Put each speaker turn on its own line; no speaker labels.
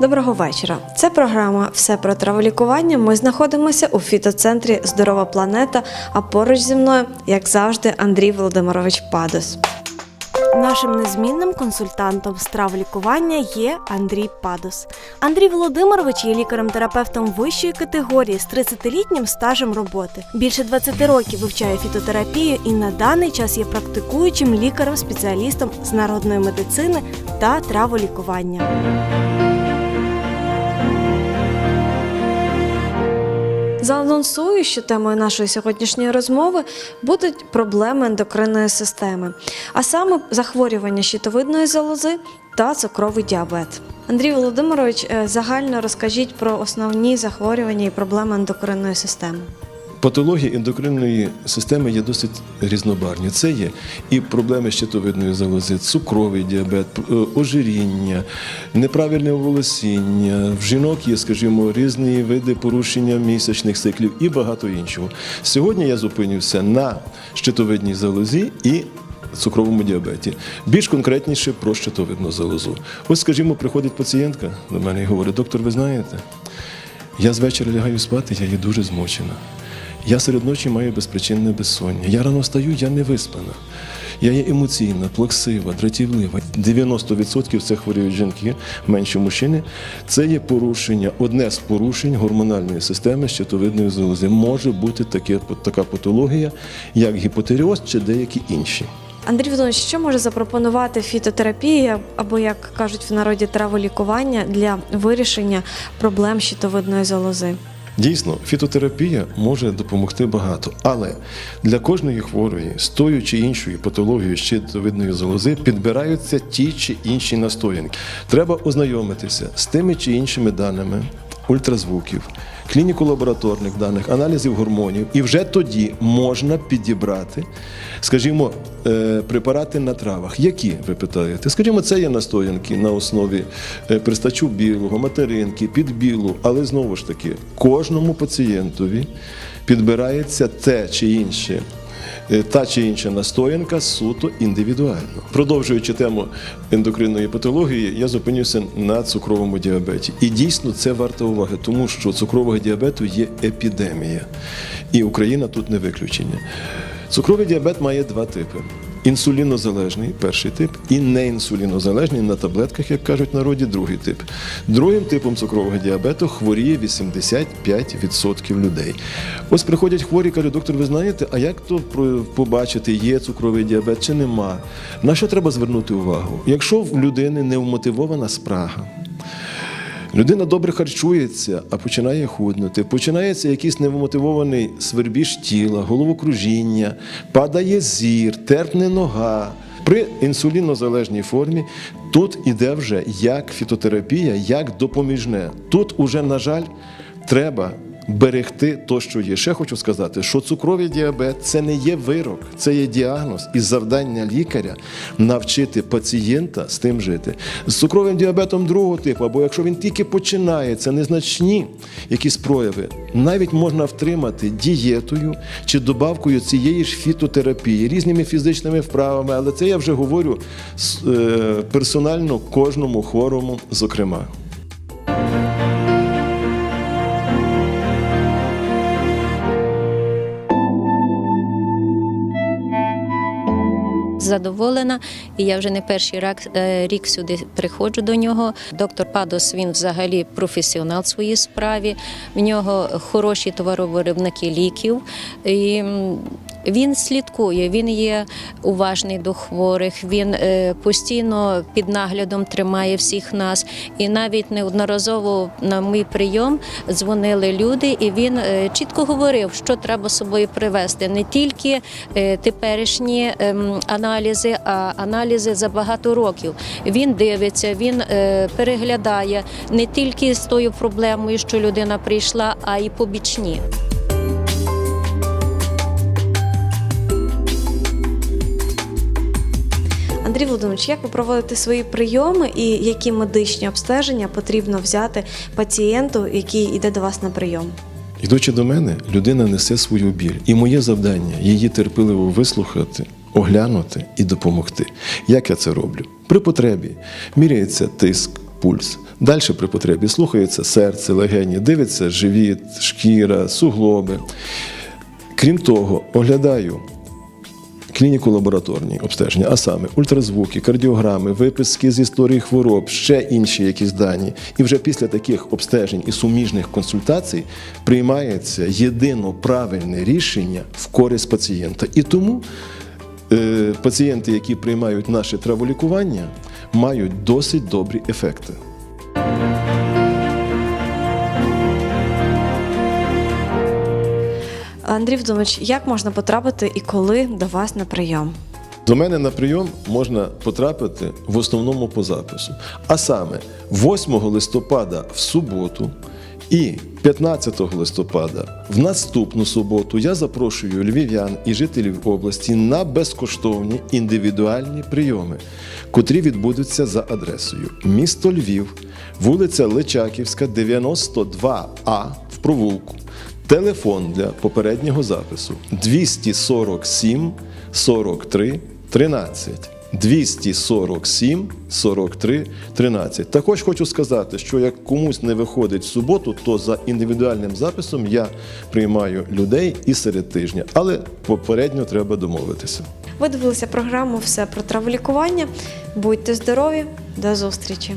Доброго вечора. Це програма Все про траволікування. Ми знаходимося у фітоцентрі Здорова планета. А поруч зі мною, як завжди, Андрій Володимирович Падос. Нашим незмінним консультантом з травлікування є Андрій Падос. Андрій Володимирович є лікарем-терапевтом вищої категорії з 30-літнім стажем роботи. Більше 20 років вивчає фітотерапію і на даний час є практикуючим лікарем-спеціалістом з народної медицини та траволікування. Заанонсую, що темою нашої сьогоднішньої розмови будуть проблеми ендокринної системи, а саме захворювання щитовидної залози та цукровий діабет. Андрій Володимирович, е, загально розкажіть про основні захворювання і проблеми ендокринної системи.
Патології ендокринної системи є досить різнобарвні. Це є і проблеми щитовидної залози, цукровий діабет, е, ожиріння, неправильне волосіння. В жінок є, скажімо, різні види порушення місячних циклів і багато іншого. Сьогодні я зупинюся на щитовидній залозі і цукровому діабеті. Більш конкретніше про щитовидну залозу. Ось, скажімо, приходить пацієнтка до мене і говорить: доктор, ви знаєте, я з вечора лягаю спати, я є дуже змучена. Я серед ночі маю безпричинне безсоння. Я рано встаю, я не виспана. Я є емоційна, плаксива, дратівлива. 90% це хворіють жінки, менше мужчини. Це є порушення, одне з порушень гормональної системи щитовидної залози. Може бути таке, така патологія, як гіпотеріоз чи деякі інші.
Андрій Володимирович, що може запропонувати фітотерапія або, як кажуть в народі, траволікування для вирішення проблем щитовидної залози?
Дійсно, фітотерапія може допомогти багато, але для кожної хворої з тою чи іншою патологією щитовидної залози підбираються ті чи інші настоянки. Треба ознайомитися з тими чи іншими даними ультразвуків, клініко-лабораторних даних, аналізів гормонів, і вже тоді можна підібрати, скажімо, е, препарати на травах. Які ви питаєте? Скажімо, це є настоянки на основі е, пристачу білого, материнки, підбілу, але знову ж таки, кожному пацієнтові підбирається те чи інше. Е, Та чи інша настоянка суто індивідуально. Продовжуючи тему ендокринної патології, я зупинюся на цукровому діабеті. І дійсно це варто уваги, тому що цукрового діабету є епідемія. І Україна тут не виключення. Цукровий діабет має два типи: інсулінозалежний перший тип, і неінсулінозалежний на таблетках, як кажуть народі, другий тип. Другим типом цукрового діабету хворіє 85% людей. Ось приходять хворі, кажуть, доктор, ви знаєте, а як то побачити, є цукровий діабет чи нема? На що треба звернути увагу? Якщо в людини невмотивована спрага, Людина добре харчується, а починає худнути. Починається якийсь невмотивований свербіж тіла, головокружіння, падає зір, терпне нога. При інсулінозалежній формі тут іде вже як фітотерапія, як допоміжне. Тут уже, на жаль, треба берегти то, що є. Ще хочу сказати, що цукровий діабет це не є вирок, це є діагноз і завдання лікаря навчити пацієнта з тим жити. З цукровим діабетом другого типу, або якщо він тільки починається, незначні якісь прояви, навіть можна втримати дієтою чи добавкою цієї ж фітотерапії, різними фізичними вправами, але це я вже говорю е, персонально кожному хворому, зокрема.
Задоволена, і я вже не перший рак- е, рік сюди приходжу до нього. Доктор Падос він взагалі професіонал в своїй справі. В нього хороші товаровиробники ліків. І він слідкує, він є уважний до хворих, він е, постійно під наглядом тримає всіх нас. І навіть неодноразово на мій прийом дзвонили люди, і він е, чітко говорив, що треба собою привезти. Не тільки е, теперішні ем, аналізи, а аналізи за багато років. Він дивиться, він переглядає не тільки з тою проблемою, що людина прийшла, а й побічні.
Андрій Володимирович, як ви проводите свої прийоми і які медичні обстеження потрібно взяти пацієнту, який йде до вас на прийом?
Йдучи до мене, людина несе свою біль, і моє завдання її терпеливо вислухати, оглянути і допомогти. Як я це роблю? При потребі міряється тиск, пульс, Далі при потребі слухається серце, легені, дивиться живіт, шкіра, суглоби. Крім того, оглядаю клініку лабораторні обстеження, а саме ультразвуки, кардіограми, виписки з історії хвороб, ще інші якісь дані. І вже після таких обстежень і суміжних консультацій приймається єдино правильне рішення в користь пацієнта. І тому е, пацієнти, які приймають наше траволікування, мають досить добрі ефекти.
Андрій Володимирович, як можна потрапити і коли до вас на прийом?
До мене на прийом можна потрапити в основному по запису. А саме 8 листопада в суботу і 15 листопада в наступну суботу я запрошую львів'ян і жителів області на безкоштовні індивідуальні прийоми, котрі відбудуться за адресою місто Львів, вулиця Личаківська, 92А в провулку. Телефон для попереднього запису 247 43 13. 247 43 13. Також хочу сказати, що як комусь не виходить в суботу, то за індивідуальним записом я приймаю людей і серед тижня, але попередньо треба домовитися.
Ви дивилися програму Все про траволікування. Будьте здорові, до зустрічі!